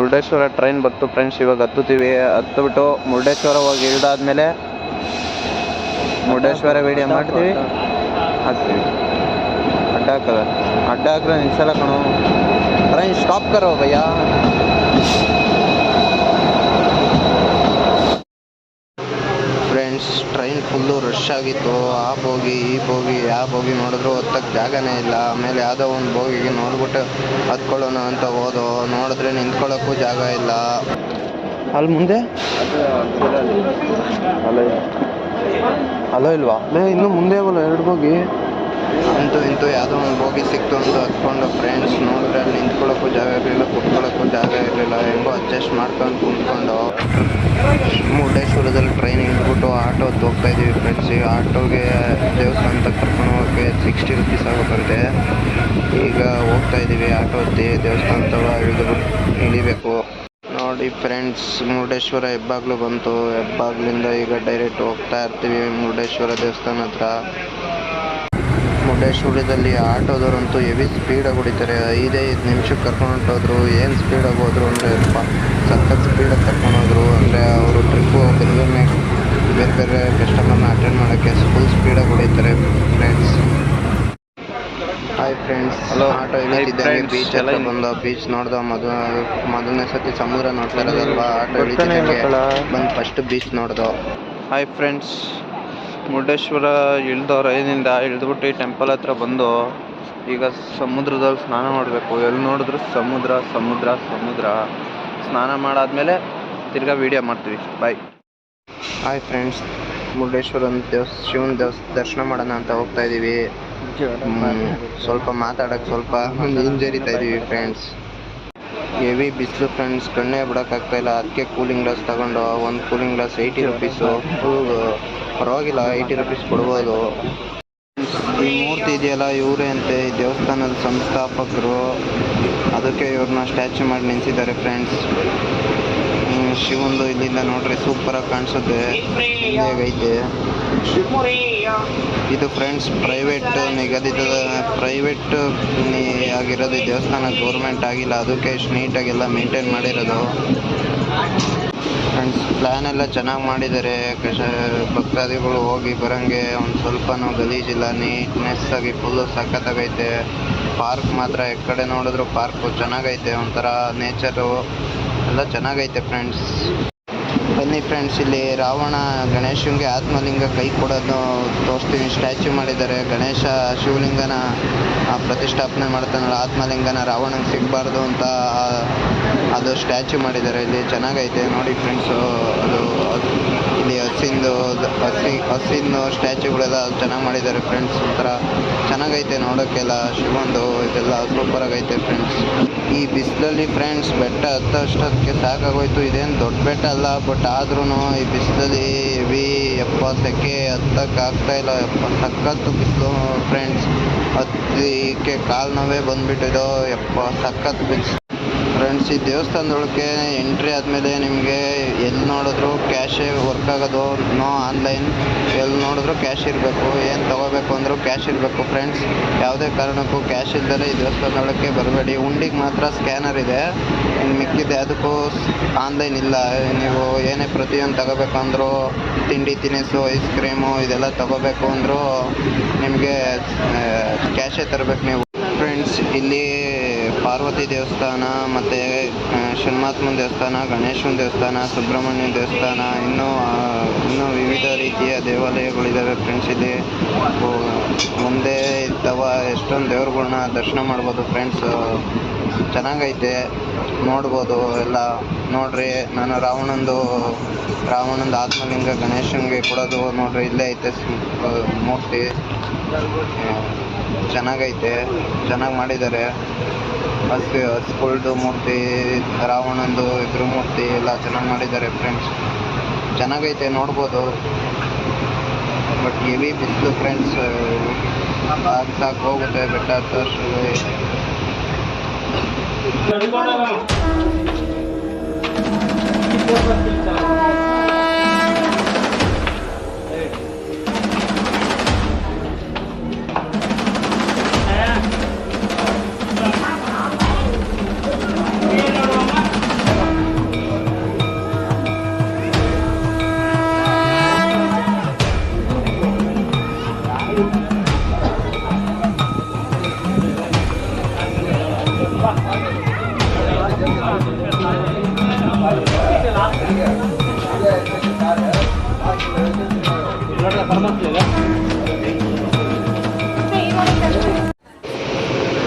Murudeshwar train ಬಂತು friends ಇವಾಗ ಹತ್ತುತ್ತೀವಿ. ಹತ್ತುಬಿಟ್ಟು ಮುರುಡೇಶ್ವರ ಹೋಗಿ ಇಳ್ದಾದ್ಮೇಲೆ ಮುರುಡೇಶ್ವರ ವಿಡಿಯೋ ಮಾಡ್ತೀವಿ. ಹಾಕ್ತೀವಿ. ಅಡ್ಡ ಹಾಕದ ಅಡ್ಡ ಹಾಕಿದ್ರೆ ನಿಲ್ಸಲ್ಲ ಕಣೋ. ಟ್ರೈನ್ ಸ್ಟಾಪ್ ಕರೋ ಭಯ್ಯ ಫ್ರೆಂಡ್ಸ್ ಟ್ರೈನ್ ಫುಲ್ಲು ರಶ್ ಆಗಿತ್ತು. ಆ ಬೋಗಿ ಈ ಬೋಗಿ ಯಾವ ಬೋಗಿ ನೋಡಿದ್ರು ಹೊತ್ತಕ್ಕೆ ಜಾಗನೇ ಇಲ್ಲ. ಆಮೇಲೆ ಯಾವುದೋ ಒಂದು ಬೋಗಿಗೆ ನೋಡ್ಬಿಟ್ಟು ಹತ್ಕೊಳ್ಳೋಣ ಅಂತ ಹೋದೋ ನೋಡಿದ್ರೆ ನಿಂತ್ಕೊಳ್ಳೋಕ್ಕೂ ಜಾಗ ಇಲ್ಲ. ಅಲ್ಲಿ ಮುಂದೆ? ಅಲ್ಲ. ಅಲೋ ಇಲ್ವಾ? ಅಲ್ಲೇ ಇನ್ನೂ ಮುಂದೆ ಅವಲ್ಲ ಎರಡು ಬೋಗಿ. ಅಂತೂ ಇಂತೂ ಯಾವುದೋ ಒಂದು ಬೋಗಿ ಸಿಕ್ತು ಅಂತ ಹತ್ಕೊಂಡು ಫ್ರೆಂಡ್ಸ್ ನೋಡಿದ್ರೆ ಅಲ್ಲಿ ನಿಂತ್ಕೊಳ್ಳೋಕ್ಕೂ ಜಾಗ ಇರಲಿಲ್ಲ, ಕುತ್ಕೊಳ್ಳೋಕ್ಕೂ ಜಾಗ ಇರಲಿಲ್ಲ ಹೆಂಗೋ ಅಡ್ಜಸ್ಟ್ ಮಾಡ್ಕೊಂಡು ಕುಂತ್ಕೊಂಡು ಮುರುಡೇಶ್ವರದಲ್ಲಿ ಟ್ರೈನ್ ಇಟ್ಬಿಟ್ಟು ಆಟೋ ಹೋಗ್ತಾ ಇದ್ದೀವಿ ಫ್ರೆಂಡ್ಸ್ ಆಟೋಗೆ ದೇವಸ್ಥಾನ ಕರ್ಕೊಂಡು ಹೋಗೋಕ್ಕೆ ಸಿಕ್ಸ್ಟಿ ರುಪೀಸ್ ಆಗುತ್ತಂತೆ ಈಗ ಹೋಗ್ತಾ ಇದ್ದೀವಿ ಆಟೋ ಹತ್ತಿ ದೇವಸ್ಥಾನ ತವ ಇಳಿದು ಇಳಿಬೇಕು. ನೋಡಿ ಫ್ರೆಂಡ್ಸ್ ಮುರುಡೇಶ್ವರ ಹೆಬ್ಬಾಗ್ಲು ಬಂತು. ಹೆಬ್ಬಾಗ್ಲಿಂದ ಈಗ ಡೈರೆಕ್ಟ್ ಹೋಗ್ತಾ ಇರ್ತೀವಿ ಮುರುಡೇಶ್ವರ ದೇವಸ್ಥಾನ ಹತ್ರ. ಮುರುಡೇಶ್ವರದಲ್ಲಿ ಆಟೋದವರಂತೂ ಹೆವಿ ಸ್ಪೀಡಾಗಿ ಹೊಡಿತಾರೆ. ಐದೈದು ಐದು ನಿಮಿಷಕ್ಕೆ ಕರ್ಕೊಂಡು ಹೊಂಟೋದ್ರು ಏನು ಸ್ಪೀಡಾಗಿ ಹೋದ್ರು ಅಂದರೆ ಸಖತ್ ಸ್ಪೀಡಾಗಿ ಕರ್ಕೊಂಡು ಹೋದ್ರು ಅಂದರೆ ಅವರು ಟ್ರಿಪ್ಪು ಬೇರೆ ಬೇರೆ ಬೇರೆ ಬೇರೆ ಕಸ್ಟಮರ್ನ ಅಟೆಂಡ್ ಮಾಡೋಕ್ಕೆ ಫುಲ್ ಸ್ಪೀಡಾಗಿ ಹೊಡಿತಾರೆ friends hi friends hello auto Hi ಇಳಿತಿದ್ದಂಗೆ ಬೀಚ್ ಎಲ್ಲ ಬಂದ ಬೀಚ್ ನೋಡ್ದ ಮದು ಮೊದಲನೇ ಸತಿ ಸಮುದ್ರ ನೋಡ್ತಾ ಇರೋದಲ್ವಾ? ಆಟೋ ಇಳಿತಿದ್ದಂಗೆ ಬಂದು ಫಸ್ಟ್ ಬೀಚ್ ನೋಡ್ದೋ. ಹಾಯ್ ಫ್ರೆಂಡ್ಸ್ ಮುರುಡೇಶ್ವರ ಇಳ್ದವ್ರ ಏನಿಂದ ಇಳಿದ್ಬಿಟ್ಟು ಈ ಟೆಂಪಲ್ ಹತ್ರ ಬಂದು ಈಗ ಸಮುದ್ರದಲ್ಲಿ ಸ್ನಾನ ಮಾಡಬೇಕು. ಎಲ್ಲಿ ನೋಡಿದ್ರು ಸಮುದ್ರ ಸಮುದ್ರ ಸಮುದ್ರ. ಸ್ನಾನ ಮಾಡಾದ್ಮೇಲೆ ತಿರ್ಗಾ ವಿಡಿಯೋ ಮಾಡ್ತೀವಿ. ಬಾಯ್ ಹಾಯ್ ಫ್ರೆಂಡ್ಸ್ ಮುರುಡೇಶ್ವರನ ದೇವಸ್ ಶಿವನ ದೇವಸ್ ದರ್ಶನ ಮಾಡೋಣ ಅಂತ ಹೋಗ್ತಾ ಇದ್ದೀವಿ ಸ್ವಲ್ಪ ಮಾತಾಡೋಕ್ಕೆ ಸ್ವಲ್ಪ ಹಿಂಜರಿತಾ ಇದ್ದೀವಿ ಫ್ರೆಂಡ್ಸ್ ಹೆವಿ ಬಿಸಿಲು ಫ್ರೆಂಡ್ಸ್ ಕಣ್ಣೇ ಇಲ್ಲ. ಅದಕ್ಕೆ ಕೂಲಿಂಗ್ ಗ್ಲಾಸ್ ತಗೊಂಡು ಒಂದು ಕೂಲಿಂಗ್ ಗ್ಲಾಸ್ ಏಯ್ಟಿ ರುಪೀಸ್ ಪರವಾಗಿಲ್ಲ ಏಯ್ಟಿ ರುಪೀಸ್ ಕೊಡ್ಬೋದು. ಈ ಮೂರ್ತಿ ಇದೆಯಲ್ಲ ಇವರೇ ಅಂತೆ. ಈ ದೇವಸ್ಥಾನದ ಸಂಸ್ಥಾಪಕರು ಅದಕ್ಕೆ ಇವ್ರನ್ನ ಸ್ಟ್ಯಾಚು ಮಾಡಿ ನಿಲ್ಸಿದ್ದಾರೆ ಫ್ರೆಂಡ್ಸ್ ಶಿವಂದು ಇಲ್ಲಿಂದ ನೋಡ್ರಿ ಸೂಪರಾಗಿ ಕಾಣಿಸುತ್ತೆ. ಹೇಗೈತೆ. ಇದು ಫ್ರೆಂಡ್ಸ್ ಪ್ರೈವೇಟ್ ನಿಗದಿತ ಪ್ರೈವೇಟ್ ಆಗಿರೋದು ದೇವಸ್ಥಾನ ಗೌರ್ಮೆಂಟ್ ಆಗಿಲ್ಲ. ಅದಕ್ಕೆ ಇಷ್ಟು ನೀಟಾಗೆಲ್ಲ ಮೇಂಟೈನ್ ಮಾಡಿರೋದು. ಫ್ರೆಂಡ್ಸ್ ಪ್ಲ್ಯಾನ್ ಎಲ್ಲ ಚೆನ್ನಾಗಿ ಮಾಡಿದ್ದಾರೆ. ಭಕ್ತಾದಿಗಳು ಹೋಗಿ ಬರೋಂಗೆ ಒಂದು ಸ್ವಲ್ಪನೂ ಗಲೀಜಿಲ್ಲ ನೀಟ್ನೆಸ್ ಆಗಿ ಫುಲ್ಲು ಸಖತ್ತಾಗೈತೆ. ಪಾರ್ಕ್ ಮಾತ್ರ ಎಕ್ಕಡೆ ಕಡೆ ನೋಡಿದ್ರು ಪಾರ್ಕು ಚೆನ್ನಾಗೈತೆ. ಒಂಥರ ನೇಚರು ಎಲ್ಲ ಚೆನ್ನಾಗೈತೆ ಫ್ರೆಂಡ್ಸ್ ಬನ್ನಿ ಫ್ರೆಂಡ್ಸ್ ಇಲ್ಲಿ ರಾವಣ ಗಣೇಶನಿಗೆ ಆತ್ಮಲಿಂಗ ಕೈ ಕೊಡೋದು ತೋರಿಸ್ತೀನಿ. ಸ್ಟ್ಯಾಚ್ಯೂ ಮಾಡಿದ್ದಾರೆ. ಗಣೇಶ ಶಿವಲಿಂಗನ ಪ್ರತಿಷ್ಠಾಪನೆ ಮಾಡ್ತಾನಲ್ಲ, ಆತ್ಮಲಿಂಗನ ರಾವಣಂಗೆ ಸಿಗಬಾರ್ದು ಅಂತ ಅದು ಸ್ಟ್ಯಾಚ್ಯೂ ಮಾಡಿದ್ದಾರೆ. ಇಲ್ಲಿ ಚೆನ್ನಾಗೈತೆ. ನೋಡಿ ಫ್ರೆಂಡ್ಸು ಅದು ಹಸಿ ಸ್ಟ್ಯಾಚುಗಳೆಲ್ಲ ಚೆನ್ನಾಗಿ ಮಾಡಿದ್ದಾರೆ ಫ್ರೆಂಡ್ಸ್ ಒಂಥರ ಚೆನ್ನಾಗೈತೆ ನೋಡೋಕ್ಕೆಲ್ಲ ಶಿವಂದು ಇದೆಲ್ಲ ಸೂಪರ್ ಆಗೈತೆ ಫ್ರೆಂಡ್ಸ್ ಈ ಬಿಸಿಲಲ್ಲಿ ಫ್ರೆಂಡ್ಸ್ ಬೆಟ್ಟ ಹತ್ತಷ್ಟಕ್ಕೆ ಸಾಕಾಗೋಯ್ತು. ಇದೇನು ದೊಡ್ಡ ಬೆಟ್ಟ ಅಲ್ಲ ಬಟ್ ಆದ್ರೂ ಈ ಬಿಸಿಲಲ್ಲಿ ಹೆವಿ ಎಪ್ಪ ಸೆಕೆ ಹತ್ತಕ್ಕೆ ಆಗ್ತಾ ಇಲ್ಲ. ಎಪ್ಪ ಸಖತ್ತು ಬಿಸಿಲು ಫ್ರೆಂಡ್ಸ್ ಹತ್ತಿಕ್ಕೆ ಕಾಲು ನೋವೇ ಬಂದ್ಬಿಟ್ಟಿದೋ. ಯಪ್ಪ ಸಖತ್ ಬಿಸಿಲು. ಫ್ರೆಂಡ್ಸ್ ಈ ದೇವಸ್ಥಾನದೊಳಗೆ ಎಂಟ್ರಿ ಆದಮೇಲೆ ನಿಮಗೆ ಎಲ್ಲಿ ನೋಡಿದ್ರು ಕ್ಯಾಶೇ ವರ್ಕ್ ಆಗೋದು ನೋ ಆನ್ಲೈನ್ ಎಲ್ಲಿ ನೋಡಿದ್ರು ಕ್ಯಾಶ್ ಇರಬೇಕು, ಏನು ತೊಗೋಬೇಕು ಅಂದರೂ ಕ್ಯಾಶ್ ಇರಬೇಕು ಫ್ರೆಂಡ್ಸ್ ಯಾವುದೇ ಕಾರಣಕ್ಕೂ ಕ್ಯಾಶ್ ಇಲ್ದಲೇ ಈ ದೇವಸ್ಥಾನದೊಳಕ್ಕೆ ಬರಬೇಡಿ. ಉಂಡಿಗೆ ಮಾತ್ರ ಸ್ಕ್ಯಾನರ್ ಇದೆ. ಇನ್ನು ಮಿಕ್ಕಿದೆ, ಅದಕ್ಕೂ ಆನ್ಲೈನ್ ಇಲ್ಲ. ನೀವು ಏನೇ ಪ್ರತಿಯೊಂದು ತಗೋಬೇಕು ಅಂದರೂ, ತಿಂಡಿ, ತಿನಿಸು ಐಸ್ ಕ್ರೀಮು ಇದೆಲ್ಲ ತಗೋಬೇಕು ಅಂದರೂ ನಿಮಗೆ ಕ್ಯಾಶೇ ತರಬೇಕು ನೀವು. ಫ್ರೆಂಡ್ಸ್ ಇಲ್ಲಿ ಪಾರ್ವತಿ ದೇವಸ್ಥಾನ ಮತ್ತು ಷಣ್ಮಾತ್ಮನ ದೇವಸ್ಥಾನ, ಗಣೇಶನ ದೇವಸ್ಥಾನ ಸುಬ್ರಹ್ಮಣ್ಯ ದೇವಸ್ಥಾನ, ಇನ್ನೂ ಇನ್ನೂ ವಿವಿಧ ರೀತಿಯ ದೇವಾಲಯಗಳಿದ್ದಾವೆ ಫ್ರೆಂಡ್ಸ್ ಇಲ್ಲಿ ಒಂದೇ ಇದ್ದವ ಎಷ್ಟೊಂದು ದೇವ್ರುಗಳ್ನ ದರ್ಶನ ಮಾಡ್ಬೋದು ಫ್ರೆಂಡ್ಸ್ ಚೆನ್ನಾಗೈತೆ, ನೋಡ್ಬೋದು ಎಲ್ಲ. ನೋಡ್ರಿ, ನಾನು ರಾವಣಂದು ರಾವಣಂದು ಆತ್ಮಲಿಂಗ, ಗಣೇಶನಿಗೆ ಕೊಡೋದು ನೋಡ್ರಿ, ಇಲ್ಲೇ ಐತೆ ಮೂರ್ತಿ. ಚೆನ್ನಾಗೈತೆ, ಚೆನ್ನಾಗಿ ಮಾಡಿದ್ದಾರೆ. ಹಸ್ ಹಸ್ಗಳ್ದು ಮೂರ್ತಿ, ರಾವಣಂದು ಇದ್ರ ಮೂರ್ತಿ ಎಲ್ಲ ಚೆನ್ನಾಗಿ ಮಾಡಿದ್ದಾರೆ ಫ್ರೆಂಡ್ಸ್ ಚೆನ್ನಾಗೈತೆ, ನೋಡ್ಬೋದು. ಬಟ್ ಹೆವಿ ಬಿಸಿಲು ಫ್ರೆಂಡ್ಸ್ ಸಾಕು ಸಾಕು ಹೋಗುತ್ತೆ, ಬೆಟ್ಟ ಹತ್ತೋಷ್ಟ್ರಲ್ಲಿ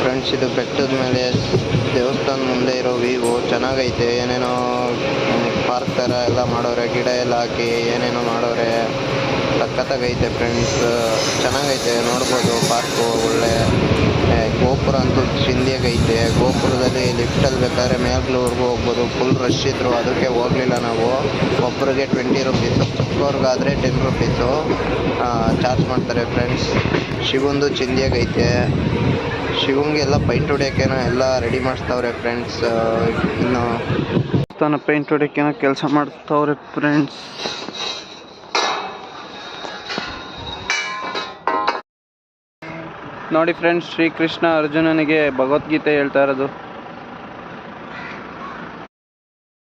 ಫ್ರೆಂಡ್ಸ್, ಇದು ಬೆಟ್ಟದ ಮೇಲೆ ದೇವಸ್ಥಾನ ಮುಂದೆ ಇರೋ ವಿವು ಚೆನ್ನಾಗೈತೆ. ಏನೇನೋ ಪಾರ್ಕ್ ಥರ ಎಲ್ಲ ಮಾಡೋರೆ, ಗಿಡ ಎಲ್ಲ ಹಾಕಿ ಏನೇನೋ ಮಾಡೋರೆ. ಸಖತ್ತಾಗೈತೆ ಫ್ರೆಂಡ್ಸ್. ಚೆನ್ನಾಗೈತೆ, ನೋಡ್ಬೋದು ಪಾರ್ಕು ಒಳ್ಳೆ ಗೋಪುರ ಅಂತೂ ಚಿಂದಿಯಾಗೈತೆ ಗೋಪುರದಲ್ಲಿ ಲಿಫ್ಟಲ್ಲಿ ಬೇಕಾದ್ರೆ ಮೇಲ್ಗಳವರೆಗೂ ಹೋಗ್ಬೋದು. ಫುಲ್ ರಶ್ ಇದ್ರು. ಅದಕ್ಕೆ ಹೋಗಲಿಲ್ಲ ನಾವು. ಒಬ್ಬರಿಗೆ ಟ್ವೆಂಟಿ ರುಪೀಸು ಚಿಕ್ಕವ್ರಿಗಾದರೆ ಟೆನ್ ರುಪೀಸು ಚಾರ್ಜ್ ಮಾಡ್ತಾರೆ ಫ್ರೆಂಡ್ಸ್ ಶಿವಂದು ಚಿಂದಿಯಾಗೈತೆ ಶಿವಂಗೆಲ್ಲ ಪೈಂಟ್ ಹೊಡಿಯೋಕ್ಕೇನೋ ಎಲ್ಲ ರೆಡಿ ಮಾಡಿಸ್ತಾವ್ರೆ ಫ್ರೆಂಡ್ಸ್ ಇನ್ನು ಪೇಂಟ್ ಹೊಡಿಯೋಕ್ಕೇನೋ ಕೆಲಸ ಮಾಡ್ತಾವ್ರೆ ಫ್ರೆಂಡ್ಸ್ ನೋಡಿ ಫ್ರೆಂಡ್ಸ್ ಶ್ರೀಕೃಷ್ಣ ಅರ್ಜುನನಿಗೆ ಭಗವದ್ಗೀತೆ ಹೇಳ್ತಾ ಇರೋದು.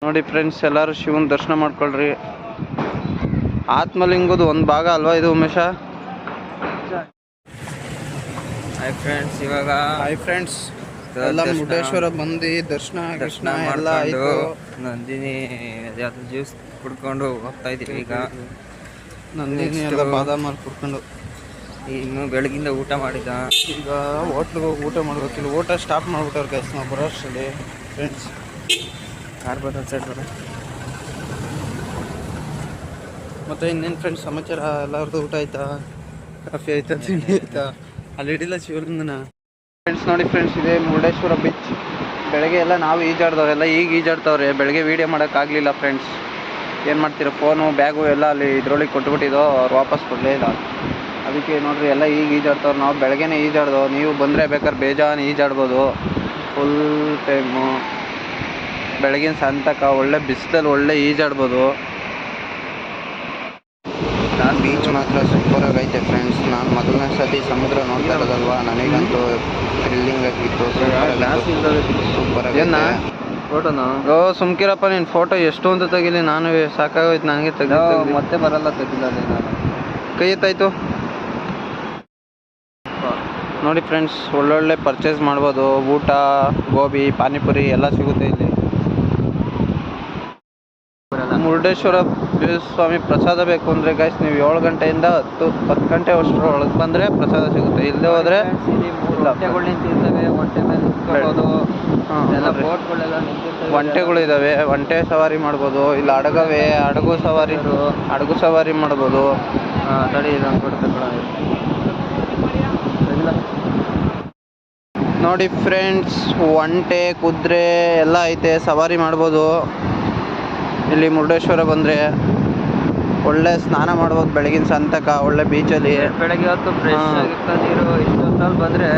ನೋಡಿ ಫ್ರೆಂಡ್ಸ್ ಎಲ್ಲರೂ ಶಿವನ ದರ್ಶನ ಮಾಡ್ಕೊಳ್ರಿ. ಆತ್ಮಲಿಂಗದ ಒಂದು ಭಾಗ ಅಲ್ವಾ ಇದು ಉಮೇಶ? ಹಾಯ್ ಫ್ರೆಂಡ್ಸ್ ಇವಾಗ ಹಾಯ್ ಫ್ರೆಂಡ್ಸ್ ಎಲ್ಲ ಮುರುಡೇಶ್ವರ ಬಂದು ದರ್ಶನ ದರ್ಶನ ಕೃಷ್ಣ ಎಲ್ಲ ಆಯ್ತು. ನಂದಿನಿ ಯಾವ್ದು ಜ್ಯೂಸ್ ಕುಡ್ಕೊಂಡು ಹೋಗ್ತಾ ಇದೀವಿ ಈಗ. ನಂದಿನಿ. ಎಲ್ಲ ಬಾದಾಮ್ ಅಲ್ಲಿ ಕುಡ್ಕೊಂಡು. ಇನ್ನು ಬೆಳಗಿಂದ ಊಟ ಮಾಡಿದ. ಈಗ ಹೋಟ್ಲಿಗೆ ಹೋಗಿ ಊಟ ಮಾಡ್ಬೇಕಿಲ್ಲ ಊಟ ಸ್ಟಾಪ್ ಮಾಡ್ಬಿಟ್ಟವ್ರು ಕೆಲಸ ನಾವು ಬರೋ ಅಷ್ಟರಲ್ಲಿ. ಫ್ರೆಂಡ್ಸ್ ಕಾರ್ ಬರೋದು ಸೈಡ್ ಬರೋ ಮತ್ತೆ ಇನ್ನೇನು ಫ್ರೆಂಡ್ಸ್ ಸಮಾಚಾರ? ಎಲ್ಲರದ್ದು ಊಟ ಆಯ್ತಾ? ಕಾಫಿ ಆಯ್ತಾ, ತಿಂಡಿ ಆಯ್ತಾ? ಅಲ್ಲಿ ಇಡಿಲ್ಲ ಶಿವಲಿಂಗನ. ಫ್ರೆಂಡ್ಸ್ ನೋಡಿ ಫ್ರೆಂಡ್ಸ್ ಇದೆ ಮುರುಡೇಶ್ವರ ಬೀಚ್ ಬೆಳಗ್ಗೆ ಎಲ್ಲ ನಾವು ಈಜಾಡ್ದವ್ರೆಲ್ಲ ಈಗ ಈಜಾಡ್ತವ್ರೆ. ಬೆಳಗ್ಗೆ ವೀಡಿಯೋ ಮಾಡೋಕ್ಕಾಗಲಿಲ್ಲ ಫ್ರೆಂಡ್ಸ್ ಏನು ಮಾಡ್ತೀರಾ? ಫೋನು ಬ್ಯಾಗು ಎಲ್ಲ ಅಲ್ಲಿ ಇದ್ರೊಳಗೆ ಕೊಟ್ಬಿಟ್ಟಿದ್ದೋ ಅವ್ರು ವಾಪಸ್ ಕೊಡಲೇ ಇಲ್ಲ. ಅದಕ್ಕೆ ನೋಡ್ರಿ ಎಲ್ಲ ಈಗ ಈಜಾಡ್ತವ್ರು. ನಾವು ಬೆಳಗ್ಗೆನೇ ಈಜಾಡ್ದೋ. ನೀವು ಬಂದರೆ ಬೇಕಾದ್ರೆ ಬೇಜಾನ್ ಈಜಾಡ್ಬೋದು. ಫುಲ್ ಟೈಮು ಬೆಳಗಿನ ಸಂತಕ ಒಳ್ಳೆ ಬಿಸಿಲಲ್ಲಿ ಒಳ್ಳೆ ಈಜಾಡ್ಬೋದು. ಬೀಚ್ ಮಾತ್ರ ಸೂಪರ್ ಐತೆ ಫ್ರೆಂಡ್ಸ್ ನಾನು ಮೊದಲನೇ ಸತಿ ಸಮುದ್ರ ನೋಡ್ತಾ ಇರೋದಲ್ವಾ? ನನಗಂತೂ ಥ್ರಿಲ್ಲಿಂಗ್ ಆಗಿತ್ತು. ಸೂಪರ್ ಏನ ಆಗೈತೆ ಫೋಟೋನು ಓ ಸುಮ್ಕಿರಪ್ಪ ನಿನ್ನ ಫೋಟೋ ಎಷ್ಟು ಅಂತ ತೆಗಿಲಿ. ನಾನು ಸಾಕಾಗೋಯ್ತು. ನನಗೆ ತೆಗೆದು ಮತ್ತೆ ಬರಲ್ಲ ತೆಗಿಲ್ಲ ನಾನು. ಕೈ ಎತ್ತಾಯ್ತು? ನೋಡಿ ಫ್ರೆಂಡ್ಸ್ ಒಳ್ಳೊಳ್ಳೆ ಪರ್ಚೇಸ್ ಮಾಡ್ಬೋದು. ಊಟ ಗೋಬಿ ಪಾನಿಪುರಿ ಎಲ್ಲ ಸಿಗುತ್ತೆ ಇಲ್ಲಿ. ಮುರುಡೇಶ್ವರ ಸ್ವಾಮಿ ಪ್ರಸಾದ ಬೇಕು ಅಂದರೆ ಗೈಸ್ ನೀವು ಏಳು ಗಂಟೆಯಿಂದ ಹತ್ತು ಹತ್ತು ಗಂಟೆ ಅಷ್ಟರ ಒಳಗೆ ಬಂದರೆ ಪ್ರಸಾದ ಸಿಗುತ್ತೆ. ಇಲ್ಲದೆ ಹೋದರೆ ಹೊಟ್ಟೆಗಳು ನಿಂತಿರ್ತವೆ ಹೊಟ್ಟೆ ಮೇಲೆ ಒಂಟೆಗಳು ಇದಾವೆ. ಒಂಟೆ ಸವಾರಿ ಮಾಡ್ಬೋದು. ಇಲ್ಲ ಹಡಗವೆ ಹಡಗು ಸವಾರಿ ಹಡಗು ಸವಾರಿ ಮಾಡ್ಬೋದು. ತಡಿ ಇದೊಂದು ತೆಗಿಲ್ಲ ನೋಡಿ ಫ್ರೆಂಡ್ಸ್ ಒಂಟೆ ಕುದುರೆ ಎಲ್ಲ ಐತೆ ಸವಾರಿ ಮಾಡ್ಬೋದು. ಇಲ್ಲಿ ಮುರುಡೇಶ್ವರ ಬಂದರೆ ಒಳ್ಳೆ ಸ್ನಾನ ಮಾಡ್ಬೋದು ಬೆಳಗಿನ ಸಂತಕ ಒಳ್ಳೆ ಬೀಚಲ್ಲಿ ಬೆಳಗ್ಗೆ ಹೊತ್ತು ಫ್ರೆಶ್ ಹಾ. ಆಗಿರ್ತಾ ನೀರು ಇಷ್ಟೊತ್ತಲ್ಲಿ ಬಂದ್ರೆ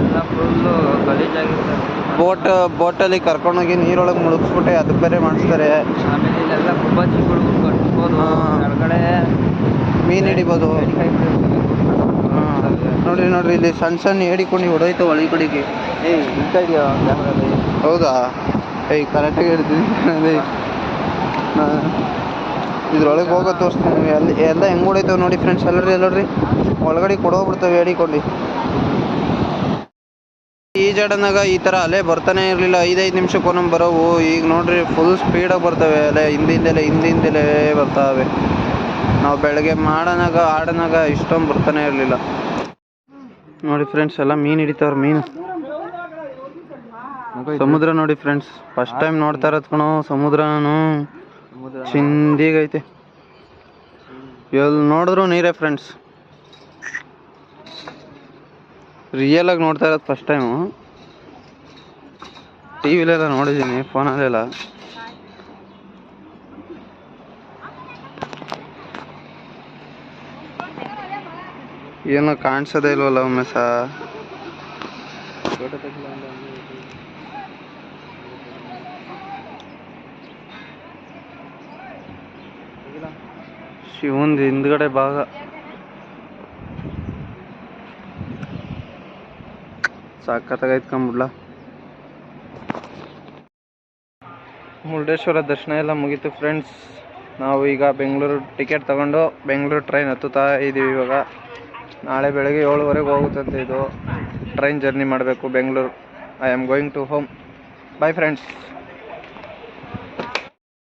ಎಲ್ಲ ಫುಲ್ಲು ಗಲೀಜಾಗಿರ್ತದೆ ಬೋಟ್ ಬೋಟಲ್ಲಿ ಕರ್ಕೊಂಡೋಗಿ ನೀರೊಳಗೆ ಮುಳುಗಿಸ್ಬಿಟ್ಟೆ ಅದಕ್ಕೆ ಬೇರೆ ಮಾಡಿಸ್ತಾರೆ. ಆಮೇಲೆ ಇಲ್ಲೆಲ್ಲ ಕಟ್ಬೋದು. ಹೊರಗಡೆ ಮೀನು ಹಿಡಿಬೋದು. ನೋಡ್ರಿ ನೋಡ್ರಿ ಇಲ್ಲಿ ಸಣ್ಣ ಸಣ್ಣ ಹೇಳಿಕೊಂಡು ಹೊಡೋಯ್ತು ಒಳಗೆ ಕಡೆಗೆ ಏಯ್ ಇಂತ ಇದೆಯಾ ಹೌದಾ? ಏಯ್ ಕರೆಕ್ಟಾಗಿ ಹೇಳ್ತೀನಿ ಇದ್ರೊಳಗೆ ಹೋಗೋ ತೋರಿಸ್ತೀನಿ ಅಲ್ಲಿ ಎಲ್ಲ ಹೆಂಗೆ ಹೊಡಿತಾವೆ ನೋಡಿ ಫ್ರೆಂಡ್ಸ್ ಎಲ್ಲರಿ ಎಲ್ಲರಿ ಒಳಗಡೆ ಕೊಡೋಗ್ಬಿಡ್ತಾವೆ ಹೇಳಿಕೊಂಡು ಈಜಾಡನಾಗ ಈ ಥರ ಅಲೆ ಬರ್ತಾನೆ ಇರಲಿಲ್ಲ. ಐದೈದು ನಿಮಿಷಕ್ಕೆ ಒಂದೊಂದು ಬರೋವು. ಈಗ ನೋಡ್ರಿ ಫುಲ್ ಸ್ಪೀಡಾಗಿ ಬರ್ತವೆ ಅಲೆ. ಹಿಂದಿಂದಲೇ ಹಿಂದಿಂದಲೇ ಬರ್ತಾವೆ. ನಾವು ಬೆಳಗ್ಗೆ ಮಾಡೋನಾಗ ಆಡೋನಾಗ ಇಷ್ಟೊಂದು ಬರ್ತಾನೆ ಇರಲಿಲ್ಲ. ನೋಡಿ ಫ್ರೆಂಡ್ಸ್ ಎಲ್ಲ ಮೀನ್ ಹಿಡಿತಾವ್ರ ಮೀನು. ಸಮುದ್ರ ನೋಡಿ ಫ್ರೆಂಡ್ಸ್ ಫಸ್ಟ್ ಟೈಮ್ ನೋಡ್ತಾ ಇರೋದು ಕಣೋ ಸಮುದ್ರನು. ಸಮುದ್ರ ಚಿಂದಿಗೈತೆ ಎಲ್ಲಿ ನೋಡಿದ್ರು ನೀರೇ ಫ್ರೆಂಡ್ಸ್ ರಿಯಲ್ ಆಗಿ ನೋಡ್ತಾ ಇರೋದು ಫಸ್ಟ್ ಟೈಮು ಟಿ ವಿಲೆಲ್ಲ ನೋಡಿದ್ದೀನಿ ಫೋನಲ್ಲೆಲ್ಲ ಏನೋ ಕಾಣಿಸೋದೇ ಇಲ್ವಲ್ಲ ಒಮ್ಮೆ ಸಹ ಶಿವಂದ್ ಹಿಂದ್ಗಡೆ ಭಾಗ. ಸಾಕತ್ತಾಗೈತ್ ಕಂಬಿಡ್ಲ ಮುರುಡೇಶ್ವರ ದರ್ಶನ ಎಲ್ಲ ಮುಗೀತು ಫ್ರೆಂಡ್ಸ್ ನಾವು ಈಗ ಬೆಂಗಳೂರು ಟಿಕೆಟ್ ತಗೊಂಡು ಬೆಂಗಳೂರು ಟ್ರೈನ್ ಹತ್ತುತ್ತಾ ಇದ್ದೀವಿ ಇವಾಗ. ನಾಳೆ ಬೆಳಗ್ಗೆ ಏಳುವರೆಗೆ ಹೋಗುತ್ತಂತೆ ಇದು. ಟ್ರೈನ್ ಜರ್ನಿ ಮಾಡಬೇಕು, Bengaluru. I am going to home bye friends